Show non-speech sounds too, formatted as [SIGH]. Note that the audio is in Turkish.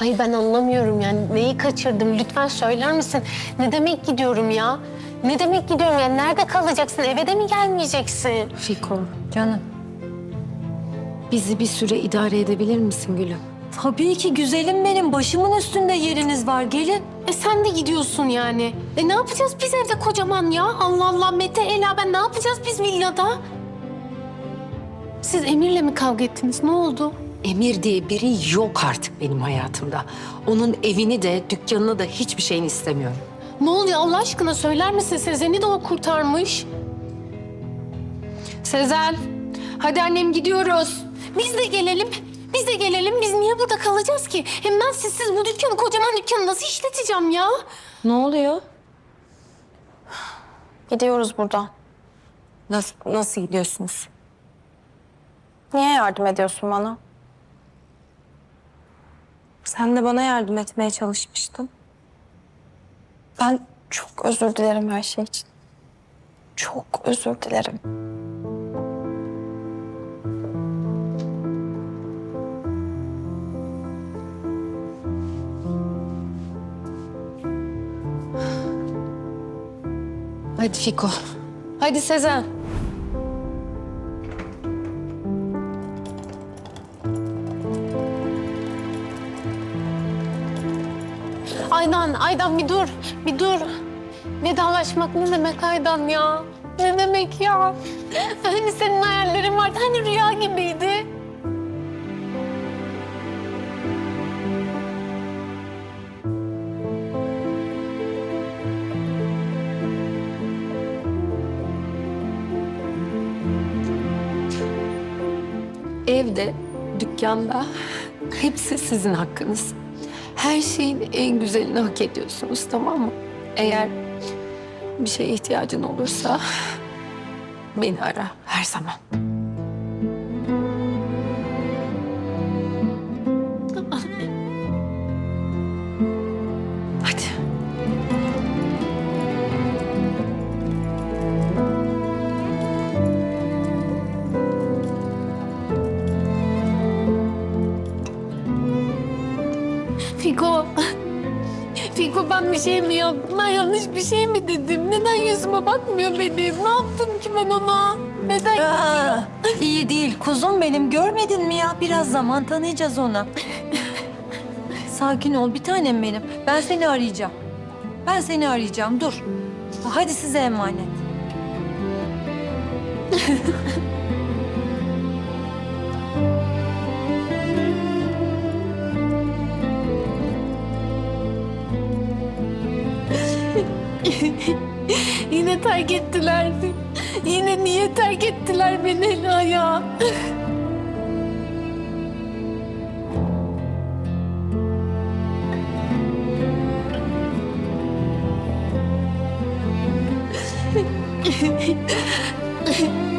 Hayır ben anlamıyorum yani neyi kaçırdım lütfen söyler misin? Ne demek gidiyorum ya? Ne demek gidiyorum yani nerede kalacaksın eve de mi gelmeyeceksin? Fiko, Canım. bizi bir süre idare edebilir misin gülüm? Tabii ki güzelim benim. Başımın üstünde yeriniz var. Gelin. E sen de gidiyorsun yani. E ne yapacağız biz evde kocaman ya? Allah Allah Mete, Ela ben ne yapacağız biz villada? Siz Emir'le mi kavga ettiniz? Ne oldu? Emir diye biri yok artık benim hayatımda. Onun evini de, dükkanını da hiçbir şeyini istemiyorum. Ne oluyor Allah aşkına söyler misin? Sezen'i de o kurtarmış. Sezel, hadi annem gidiyoruz. Biz de gelelim. Biz de gelelim. Biz niye burada kalacağız ki? Hem ben sizsiz bu dükkanı, kocaman dükkanı nasıl işleteceğim ya? Ne oluyor? Gidiyoruz buradan. Nasıl, nasıl gidiyorsunuz? Niye yardım ediyorsun bana? Sen de bana yardım etmeye çalışmıştın. Ben çok özür dilerim her şey için. Çok özür dilerim. Hadi Fiko. Hadi Sezen. Aydan, Aydan bir dur. Bir dur. Vedalaşmak ne demek Aydan ya? Ne demek ya? Hani senin hayallerin vardı, hani rüya gibiydi. Evde, dükkanda hepsi sizin hakkınız. Her şeyin en güzelini hak ediyorsunuz tamam mı? Eğer bir şeye ihtiyacın olursa beni ara her zaman. Fiko. Fiko ben bir şey mi yaptım? Ben yanlış bir şey mi dedim? Neden yüzüme bakmıyor benim? Ne yaptım ki ben ona? Neden? Aa, iyi değil kuzum benim. Görmedin mi ya? Biraz zaman tanıyacağız ona. Sakin ol bir tanem benim. Ben seni arayacağım. Ben seni arayacağım. Dur. Hadi size emanet. [LAUGHS] [LAUGHS] Yine terk ettiler. Yine niye terk ettiler beni Ela ya? [LAUGHS]